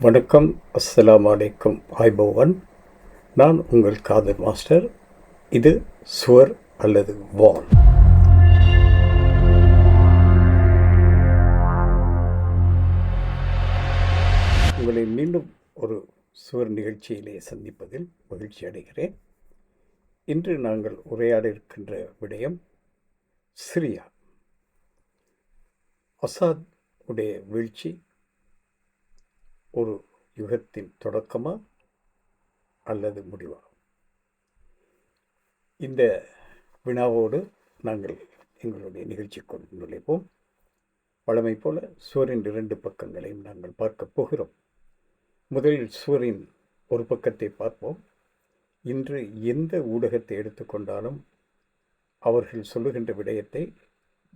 வணக்கம் அஸ்லாம் அலைக்கும். ஆய்பவன் நான் உங்கள் காதல் மாஸ்டர். இது சுவர் அல்லது வால். உங்களை மீண்டும் ஒரு சுவர் நிகழ்ச்சியிலே சந்திப்பதில் மகிழ்ச்சி அடைகிறேன். இன்று நாங்கள் உரையாட இருக்கின்ற விடயம் சிரியா. அசாத் உடைய வீழ்ச்சி ஒரு யுகத்தின் தொடக்கமா அல்லது முடிவா? இந்த வினாவோடு நாங்கள் எங்களுடைய நிகழ்ச்சிக்குள் நுழைவோம். வழமை போல சுவரின் இரண்டு பக்கங்களையும் நாங்கள் பார்க்கப் போகிறோம். முதலில் சுவரின் ஒரு பக்கத்தை பார்ப்போம். இன்று எந்த ஊடகத்தை எடுத்துக்கொண்டாலும் அவர்கள் சொல்லுகின்ற விடயத்தை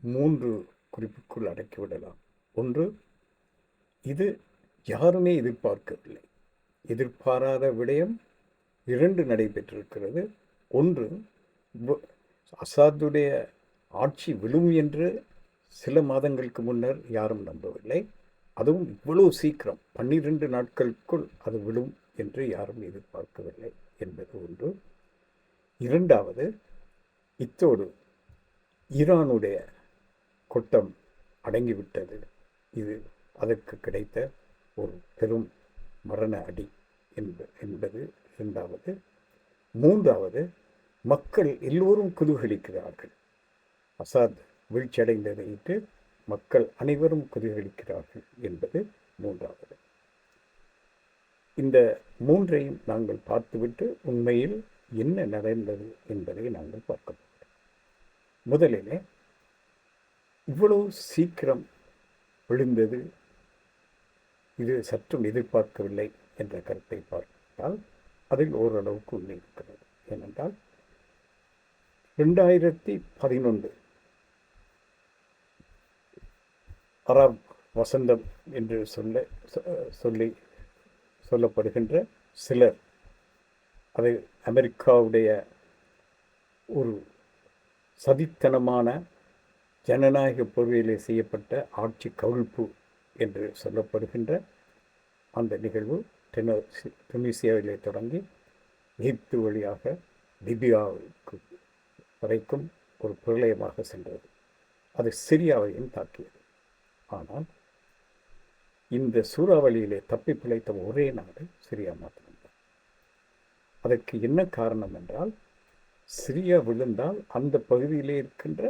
மூன்று குறிப்புக்குள் அடக்கிவிடலாம் ஒன்று இது யாருமே எதிர்பார்க்கவில்லை. எதிர்பாராத விடயம் இரண்டு நடைபெற்றிருக்கிறது. ஒன்று அசாத்துடைய அசாதுடைய ஆட்சி விழும் என்று சில மாதங்களுக்கு முன்னர் யாரும் நம்பவில்லை. அதுவும் இவ்வளவு சீக்கிரம் பன்னிரண்டு நாட்களுக்குள் அது விழும் என்று யாரும் எதிர்பார்க்கவில்லை என்பது ஒன்று. இரண்டாவது இத்தோடு ஈரானுடைய கொட்டம் அடங்கிவிட்டது. இது அதற்கு கிடைத்த ஒரு பெரும் மரண அடி என்ப என்பது இரண்டாவது. மூன்றாவது மக்கள் எல்லோரும் குதூகலிக்கிறார்கள். அசாத் வீழ்ச்சியடைந்ததையிட்டு மக்கள் அனைவரும் குதூகலிக்கிறார்கள் என்பது மூன்றாவது. இந்த மூன்றையும் நாங்கள் பார்த்துவிட்டு உண்மையில் என்ன நடந்தது என்பதை நாங்கள் பார்க்க போகிறோம். முதலிலே இவ்வளவு சீக்கிரம் விழுந்தது இது சற்றும் எதிர்பார்க்கவில்லை என்ற கருத்தை பார்த்தால் அதில் ஓரளவுக்கு உண்மை இருக்கிறது. ஏனென்றால் ரெண்டாயிரத்தி பதினொன்று அராப் வசந்தம் என்று சொல்ல சொல்லி சொல்லப்படுகின்ற சிலர் அது அமெரிக்காவுடைய ஒரு சதித்தனமான ஜனநாயக பொறுமையிலே செய்யப்பட்ட ஆட்சி கவிழ்ப்பு என்று சொல்லப்படுகின்ற அந்த நிகழ்வு டெனோ துனிசியாவிலே தொடங்கி எகிப்து வழியாக லிபியாவுக்கு வரைக்கும் ஒரு பிரளயமாக சென்றது. அது சிரியாவையும் தாக்கியது. ஆனால் இந்த சூறாவளியிலே தப்பி பிழைத்த ஒரே நாடு சிரியா மாத்திரம்தான். அதற்கு என்ன காரணம் என்றால் சிரியா விழுந்தால் அந்த பகுதியிலே இருக்கின்ற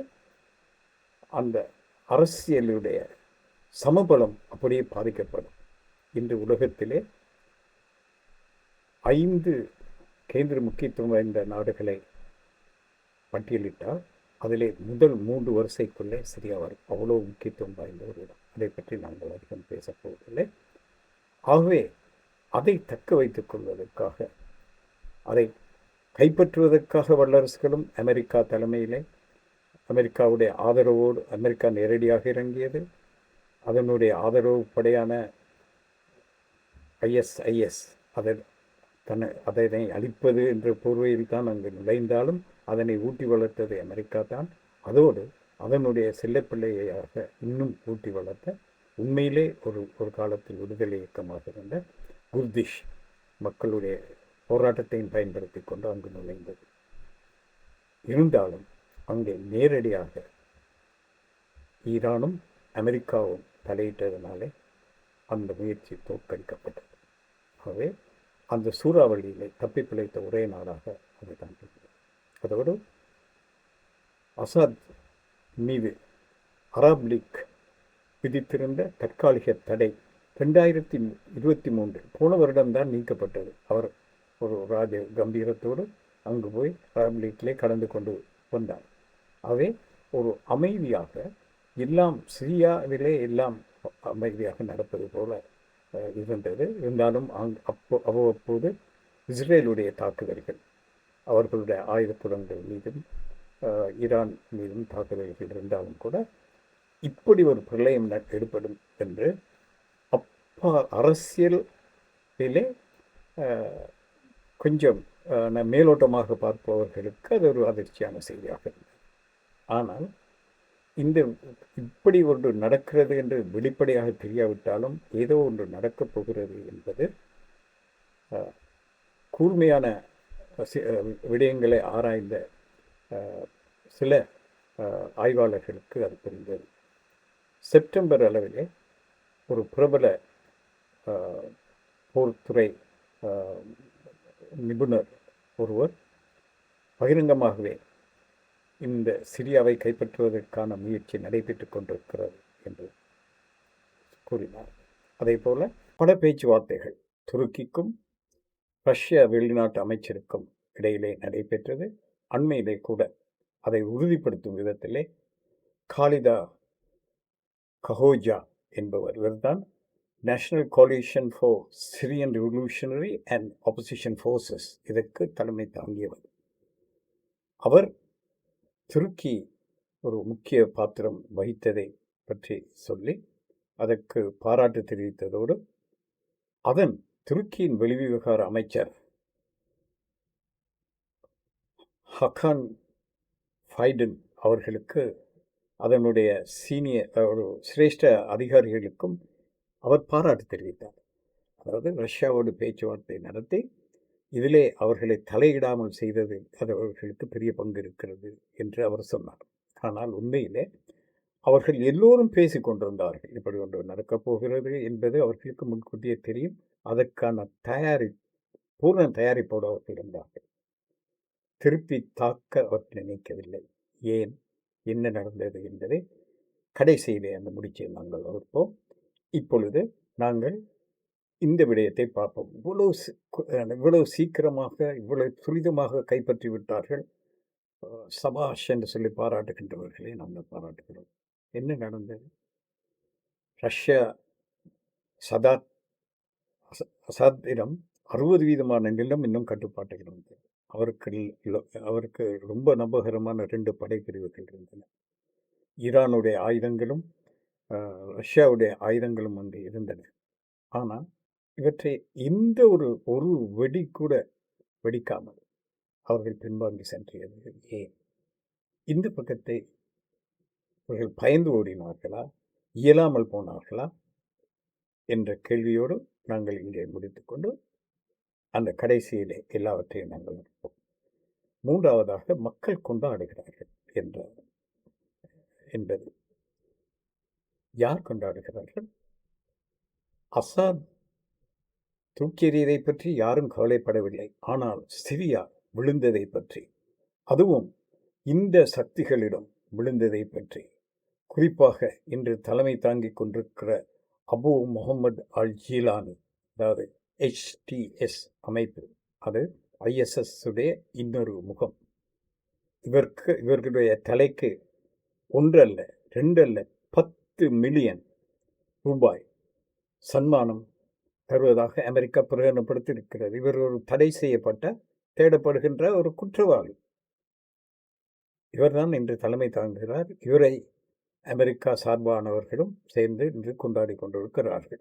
அந்த அரசியலுடைய சமபலம் அப்படியே பாதிக்கப்படும். இன்று உலகத்திலே ஐந்து கேந்திர முக்கியத்துவம் வாய்ந்த நாடுகளை பட்டியலிட்டால் அதிலே முதல் மூன்று வரிசைக்குள்ளே சிரியா வரும். அவ்வளோ முக்கியத்துவம் வாய்ந்த ஒரு இடம். அதை பற்றி நாங்கள் அதிகம் பேசப்போவதில்லை ஆகவே அதை தக்க வைத்துக் கொள்வதற்காக அதை கைப்பற்றுவதற்காக வல்லரசுகளும் அமெரிக்கா தலைமையிலே அமெரிக்காவுடைய ஆதரவோடு அமெரிக்கா நேரடியாக இறங்கியது அதனுடைய ஆதரவு படையான ஐஎஸ்ஐஎஸ் அதை தன்னை அதனை அழிப்பது என்ற போர்வையில் தான் அங்கு நுழைந்தாலும் அதனை ஊட்டி வளர்த்தது அமெரிக்கா தான். அதோடு அதனுடைய செல்லப்பிள்ளையாக இன்னும் ஊட்டி வளர்த்த உண்மையிலே ஒரு ஒரு காலத்தில் விடுதலை இயக்கமாக இருந்த குர்திஷ் மக்களுடைய போராட்டத்தையும் பயன்படுத்தி கொண்டு அங்கு நுழைந்தது. இருந்தாலும் அங்கே நேரடியாக ஈரானும் அமெரிக்காவும் தலையிட்டதனாலே அந்த முயற்சி தோற்கடிக்கப்பட்டது. ஆகவே அந்த சூறாவளியிலே தப்பி பிழைத்த ஒரே நாடாக அதுதான் தான் அதோடு அசாத் மீது அராப் லீக் விதித்திருந்த தற்காலிக தடை ரெண்டாயிரத்தி இருபத்தி மூன்று போன வருடம்தான் நீக்கப்பட்டது. அவர் ஒரு ராஜ கம்பீரத்தோடு அங்கு போய் அராப் லீக்கிலே கலந்து கொண்டு வந்தார். அவை ஒரு அமைதியாக எல்லாம் சிரியாவிலே எல்லாம் அமைதியாக நடப்பது போல இருந்தது. இருந்தாலும் அங் அப்போ அவ்வப்போது இஸ்ரேலுடைய தாக்குதல்கள் அவர்களுடைய ஆயுதப்புடங்கள் மீதும் ஈரான் மீதும் தாக்குதல்கள் இருந்தாலும் கூட இப்படி ஒரு பிரளயம் ந- ஏற்படும் என்று அப்பா அரசியலிலே கொஞ்சம் ந- மேலோட்டமாக பார்ப்பவர்களுக்கு அது ஒரு அதிர்ச்சியான செய்தியாக இருந்தது. ஆனால் இந்த இப்படி ஒன்று நடக்கிறது என்று வெளிப்படையாக தெரியாவிட்டாலும் ஏதோ ஒன்று நடக்கப் போகிறது என்பது கூர்மையான விடயங்களை ஆராய்ந்த சில ஆய்வாளர்களுக்கு அது புரிந்தது. செப்டம்பர் அளவிலே ஒரு பிரபல போர்த்துறை நிபுணர் ஒருவர் பகிரங்கமாகவே இந்த சிரியாவை கைப்பற்றுவதற்கான முயற்சி நடைபெற்றுக் கொண்டிருக்கிறது என்று கூறினார். அதே போல பல பேச்சுவார்த்தைகள் துருக்கிக்கும் ரஷ்ய வெளிநாட்டு அமைச்சருக்கும் இடையிலே நடைபெற்றது. அண்மையிலே கூட அதை உறுதிப்படுத்தும் விதத்திலே காலிதா கஹோஜா என்பவர் இவர்தான் national coalition for Syrian revolutionary and opposition forces இதற்கு தலைமை தாங்கியவர். அவர் துருக்கி ஒரு முக்கிய பாத்திரம் வகித்ததை பற்றி சொல்லி அதற்கு பாராட்டு தெரிவித்ததோடு அதன் துருக்கியின் வெளிவிவகார அமைச்சர் ஹக்கான் ஃபைடன் அவர்களுக்கு அதனுடைய சீனியர் ஒரு சிரேஷ்ட அதிகாரிகளுக்கும் அவர் பாராட்டு தெரிவித்தார். அதாவது ரஷ்யாவோடு பேச்சுவார்த்தை நடத்தி இதிலே அவர்களை தலையிடாமல் செய்தது அது அவர்களுக்கு பெரிய பங்கு இருக்கிறது என்று அவர் சொன்னார். ஆனால் உண்மையிலே அவர்கள் எல்லோரும் பேசி கொண்டிருந்தார்கள். இப்படி ஒன்று நடக்கப் போகிறது என்பது அவர்களுக்கு முன்கூட்டியே தெரியும். அதற்கான தயாரி பூர்ண தயாரிப்போடு அவர்கள் இருந்தார்கள். திருப்பி தாக்க அவர் நினைக்கவில்லை. ஏன்? என்ன நடந்தது என்பதை கடைசியிலே அந்த முடிச்சை நாங்கள் வகுப்போம். இப்பொழுது நாங்கள் இந்த விடயத்தை பார்ப்போம். இவ்வளவு இவ்வளவு சீக்கிரமாக இவ்வளவு துரிதமாக கைப்பற்றி விட்டார்கள். சபாஷ் என்று சொல்லி பாராட்டுகின்றவர்களை நாங்கள் பாராட்டுகிறோம். என்ன நடந்தது? ரஷ்யா சதாத் அசாத்திடம் அறுபது வீதமான நிலம் இன்னும் கட்டுப்பாட்டில் இருந்தது. அவருக்கு அவருக்கு ரொம்ப நம்பகரமான ரெண்டு படைப்பிரிவுகள் இருந்தன. ஈரானுடைய ஆயுதங்களும் ரஷ்யாவுடைய ஆயுதங்களும் வந்து இருந்தன. ஆனால் இவற்றை எந்த ஒரு ஒரு வெடி கூட வெடிக்காமல் அவர்கள் பின்வாங்கி சென்றது ஏன்? இந்த பக்கத்தை இவர்கள் பயந்து ஓடினார்களா? இயலாமல் போனார்களா? என்ற கேள்வியோடு நாங்கள் இங்கே முடித்துக்கொண்டு அந்த கடைசியிலே எல்லாவற்றையும் நாங்கள் இருப்போம் மூன்றாவதாக மக்கள் கொண்டாடுகிறார்கள் என்ற என்பது. யார் கொண்டாடுகிறார்கள்? அசாத் தூக்கி எறியதை பற்றி யாரும் கவலைப்படவில்லை. ஆனால் சிரியா விழுந்ததை பற்றி. அதுவும் இந்த சக்திகளிடம் விழுந்ததை பற்றி. குறிப்பாக இன்று தலைமை தாங்கிக் கொண்டிருக்கிற அபு முகமது அல் ஜீலானி அதாவது ஹெச்டிஎஸ் அமைப்பு அது ஐஎஸ்எஸ் உடைய இன்னொரு முகம். இவருக்கு இவர்களுடைய தலைக்கு ஒன்றல்ல ரெண்டல்ல பத்து மில்லியன் ரூபாய் சன்மானம் தருவதாக அமெரிக்கா பிரகடனப்படுத்தியிருக்கிறது. இவர் ஒரு தடை செய்யப்பட்ட தேடப்படுகின்ற ஒரு குற்றவாளி. இவர்தான் இன்று தலைமை தாங்குகிறார். இவரை அமெரிக்கா சார்பானவர்களும் சேர்ந்து இன்று கொண்டாடி கொண்டிருக்கிறார்கள்.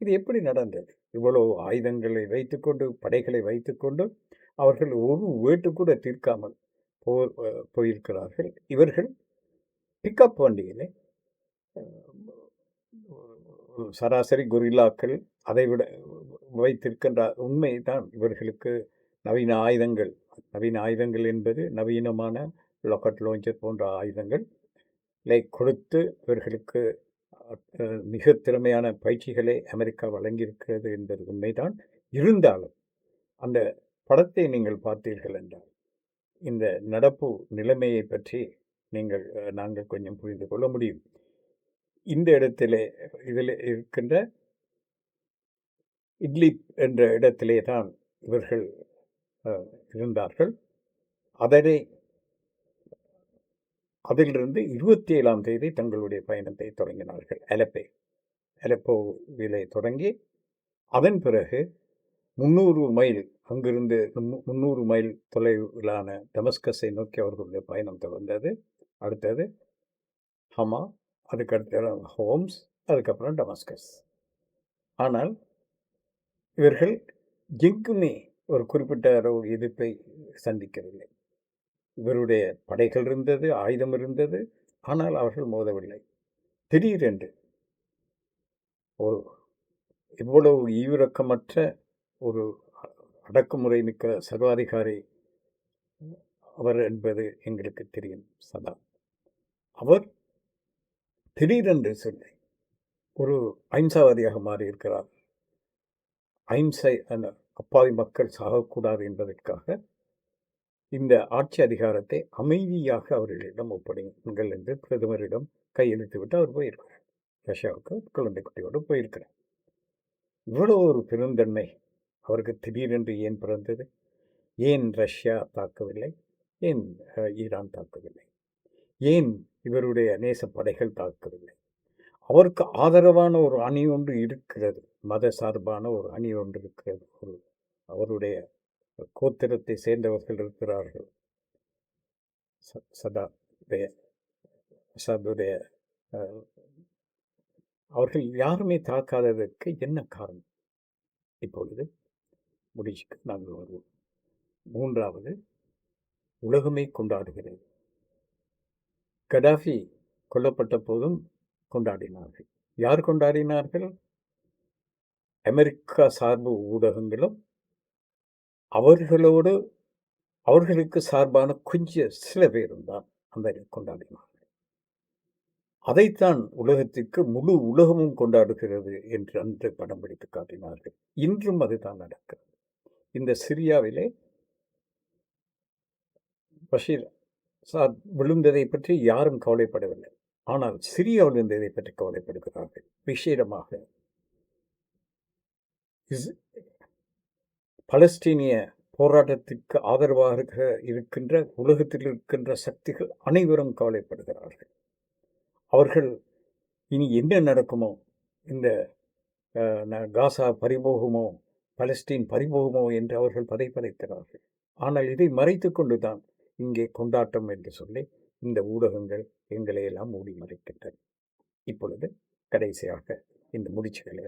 இது எப்படி நடந்தது? இவ்வளவு ஆயுதங்களை வைத்துக்கொண்டு படைகளை வைத்துக்கொண்டு அவர்கள் ஒரு வேட்டு கூட தீர்க்காமல் போ போயிருக்கிறார்கள். இவர்கள் பிக்கப் வண்டியிலே சராசரி கொரில்லாக்கள் அதை விட வைத்திருக்கின்ற உண்மைதான் இவர்களுக்கு நவீன ஆயுதங்கள் நவீன ஆயுதங்கள் என்பது நவீனமான லொக்கட் லோஞ்சர் போன்ற ஆயுதங்கள். லை கொடுத்து இவர்களுக்கு மிக திறமையான பயிற்சிகளை அமெரிக்கா வழங்கியிருக்கிறது என்பது உண்மைதான். இருந்தாலும் அந்த படத்தை நீங்கள் பார்த்தீர்கள் என்றால் இந்த நடப்பு நிலைமையை பற்றி நீங்கள் நாங்கள் கொஞ்சம் புரிந்து கொள்ள முடியும். இந்த இடத்திலே இதில் இருக்கின்ற இட்லிப் என்ற இடத்திலே தான் இவர்கள் இருந்தார்கள். அதனை அதிலிருந்து இருபத்தி ஏழாம் தேதி தங்களுடைய பயணத்தை தொடங்கினார்கள். அலப்பே அலப்போவிலே தொடங்கி அதன் பிறகு முந்நூறு மைல் அங்கிருந்து முந்நூறு மைல் தொலைவிலான டமஸ்கஸை நோக்கி அவர்களுடைய பயணம் தொடர்ந்தது. அடுத்தது ஹமா அதுக்கடுத்து ஹோம்ஸ் அதுக்கப்புறம் டமஸ்கஸ். ஆனால் இவர்கள் எங்குமே ஒரு குறிப்பிட்ட அளவு எதிர்ப்பை சந்திக்கவில்லை. இவருடைய படைகள் இருந்தது ஆயுதம் இருந்தது ஆனால் அவர்கள் மோதவில்லை. திடீரென்று ஒரு இவ்வளவு ஈவிரக்கமற்ற ஒரு அடக்குமுறை மிக்க சர்வாதிகாரி அவர் என்பது எங்களுக்கு தெரியும் சதா. அவர் திடீரென்று சொல்லி ஒரு அஹிம்சாவாதியாக மாறியிருக்கிறார். அஹிம்சை அந்த அப்பாவி மக்கள் சாகக்கூடாது என்பதற்காக இந்த ஆட்சி அதிகாரத்தை அமைதியாக அவர்களிடம் ஒப்படைங்கள் என்று பிரதமரிடம் கையெழுத்து விட்டு அவர் போயிருக்கிறார். ரஷ்யாவுக்கு குழந்தை குட்டியோடு போயிருக்கிறார். இவ்வளோ ஒரு பெருந்தன்மை அவருக்கு திடீரென்று ஏன் பிறந்தது? ஏன் ரஷ்யா தாக்கவில்லை? ஏன் ஈரான் தாக்கவில்லை? ஏன் இவருடைய நேச படைகள் தாக்கவில்லை? அவருக்கு ஆதரவான ஒரு அணி ஒன்று இருக்கிறது. மத சார்பான ஒரு அணி ஒன்று இருக்கிறது. ஒரு அவருடைய கோத்திரத்தை சேர்ந்தவர்கள் இருக்கிறார்கள். ச- சதா உடைய சதுடைய அவர்கள் யாருமே தாக்காததற்கு என்ன காரணம்? இப்பொழுது முடிச்சுக்கு நாங்கள் வருவோம் மூன்றாவது உலகமே கொண்டாடுகிறது. கடாஃபி கொல்லப்பட்ட போதும் கொண்டாடினார்கள். யார் கொண்டாடினார்கள்? அமெரிக்கா சார்பு ஊடகங்களும் அவர்களோடு அவர்களுக்கு சார்பான கொஞ்ச சில பேரும் தான் அந்த கொண்டாடினார்கள். அதைத்தான் உலகத்திற்கு முழு உலகமும் கொண்டாடுகிறது என்று அன்று படம் பிடித்து காட்டினார்கள். இன்றும் அதுதான் நடக்கிறது. இந்த சிரியாவிலே பஷீர் சாத் விழுந்ததை பற்றி யாரும் கவலைப்படவில்லை. ஆனால் சிறியவர்கள் இதை பற்றி கவலைப்படுகிறார்கள். விசேடமாக. இஸ் பலஸ்தீனிய போராட்டத்திற்கு ஆதரவாக இருக்கின்ற உலகத்தில் இருக்கின்ற சக்திகள் அனைவரும் கவலைப்படுகிறார்கள். அவர்கள் இனி என்ன நடக்குமோ? இந்த காசா பறிபோகுமோ? பலஸ்தீன் பறிபோகுமோ? என்று அவர்கள் பதைப்பதைக்கிறார்கள் ஆனால் இதை மறைத்து கொண்டுதான் இங்கே கொண்டாட்டம் என்று சொல்லி இந்த ஊடகங்கள் எங்களை எல்லாம் மூடி மறைக்கின்றன இப்பொழுது கடைசியாக இந்த முடிச்சுகளை